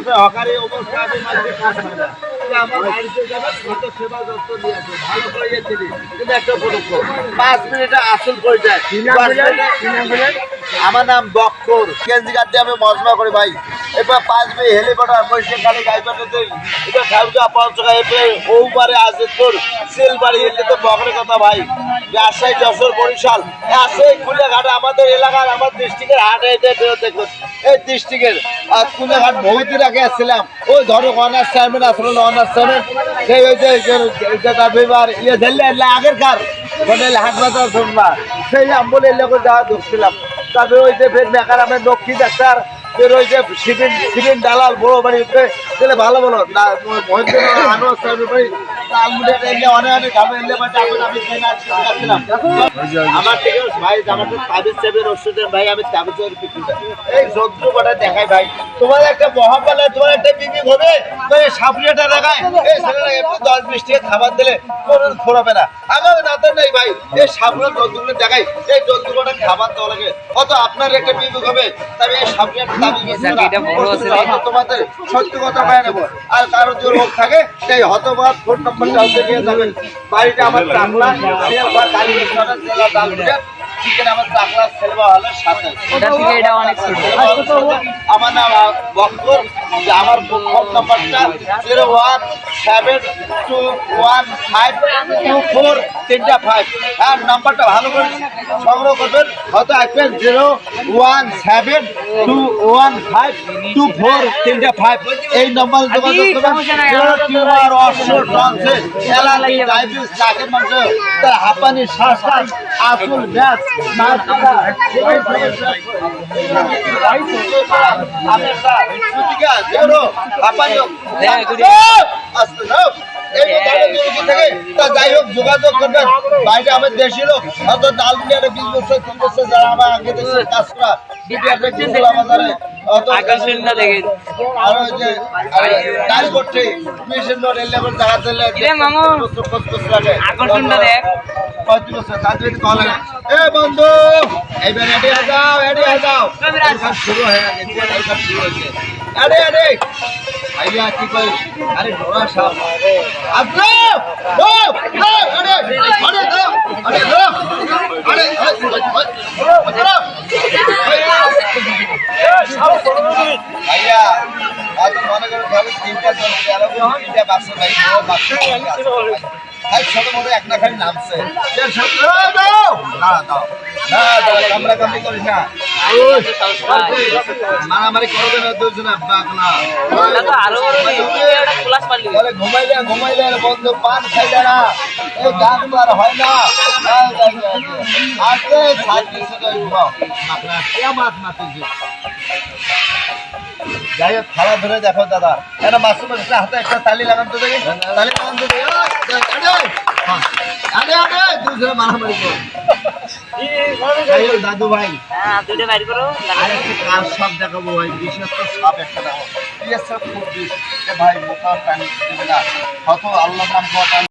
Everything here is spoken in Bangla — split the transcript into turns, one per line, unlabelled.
আছে হকারি অবস্থা আছে কাজ হয় না। আমার বাড়িতে যাবে কত সেবা যত্ন নিয়ে আসবে ভালো করে কিন্তু একটা পদক্ষ পাঁচ মিনিটে আসল করে যায় আমার নাম বক্কর। কেজি কাটতে আমি মজমা করি ভাই। এবার পাঁচ মিনিট হেলিকপ্টার পয়সা গাড়ি গাড়ি পাঠাতে এটা খাওয়া পাঁচ টাকা এরপরে ওপারে আছে তোর সেল বাড়ি এলে তো বকরের কথা ভাই। রাজশাহী যশোর বরিশাল আছে কুলেঘাটে আমাদের এলাকার, আমার ডিস্ট্রিক্টের হাট এটা দেখুন। এই ডিস্ট্রিক্টের আর কুলেঘাট বহুত দিন আগে আসছিলাম। ওই ধরো অনার্স চেয়ারম্যান আসলো অনার্স চেয়ারম্যান? সেই ওই যে বিবার ইয়ে ধরলে এলে আগের কার মানে হাট বাজার শুনবা। সেই আমবলে এলাকা যাওয়া ধরছিলাম তারপরে ওই যে ফের বেকার আমার লক্ষ্মী ডাক্তার তোমার একটা তোমার একটা হবে সাপড়িয়াটা দেখায়। দশ বিশ টাকা খাবার দিলে, কোনো ফোরাবে না। আমার নাতে নেই ভাই, এই সাপড়িয়া জন্তুগুলো দেখাই এই জন্তু কটা খাবার দেওয়া লাগে, অত আপনার একটা পিকনিক হবে তবে এই সাপড়িয়াটা তোমাদের সত্যি কথা পায় নেব। আর কারও লোক থাকে সেই হতবাদ ফোন নম্বরটা নিয়ে যাবেন। বাড়িটা আমার চাকলা শিয়ালবা কালী জেলা আমার নাম বক্কর যে আমার ফোন নাম্বারটা zero one seven two one five two four তিনটা ফাইভ হ্যাঁ নাম্বারটা ভালো করে সংগ্রহ করবেন হয়তো আসবেন zero one seven two one five two four তিনটা ফাইভ এই নম্বর যোগাযোগ করবেন যারা টিউমার অশ্ব টনসে অ্যালার্জি ডায়াবেটিস নাকের মাংস তার হাঁপানি আসল হাঁপানি
হ্যাঁ।
আস্তে যাও এই ধরনের জিনিস থেকে তা যাই হোক যোগাযোগ করবেন। বাইরে আমার দেশি লোক হয়তো ডাল মিলিয়ে বিশ বছর তিন বছর যারা আমার আগে দেশে কাজ করা
আকর্ষণটা দেখ।
বন্ধু এইবার রেডি হয়ে যাও রেডি এবার শুরু হয়ে গেছে এবার শুরু হয়েছে। আরে আরে। ভাইয়া কি কই আরে ঘোড়া সাপ আপনি ও ও আরে আরে আরে আরে ভাইয়া। আজ মনে করো তিনটা জন গেল তিনটা বাচ্চা ভাই ও বাচ্চা ভাই ছোট মোটো একটা খালি নামছে। দাও! না দাও। না দাও কামড়া কামড়ি করিস না। মারামারি করবে না দুজনে?
আরও একটা ক্লাস পারলি
বলে ঘুমাইলে ঘুমাইলে বন্ধু পান খাইলে না। এই গান আর হয় না। আজকে ঘুমাও মাতিছে যাই হোক খেলা ধরে দেখো দাদা। এটা মাসুম মাসুমের হাতে একটা তালি লাগান তো দেখি। তালি লাগান তো দেখি। আরে আরে আরে দুজনে মারামারি কর। দাদু ভাই
হ্যাঁ করো।
সাপ দেখাবো ভাই বিশেষ তো সাপ একটা দেখাবো। ভাই মোটা প্যান্ট না। হয়তো আল্লাহর নাম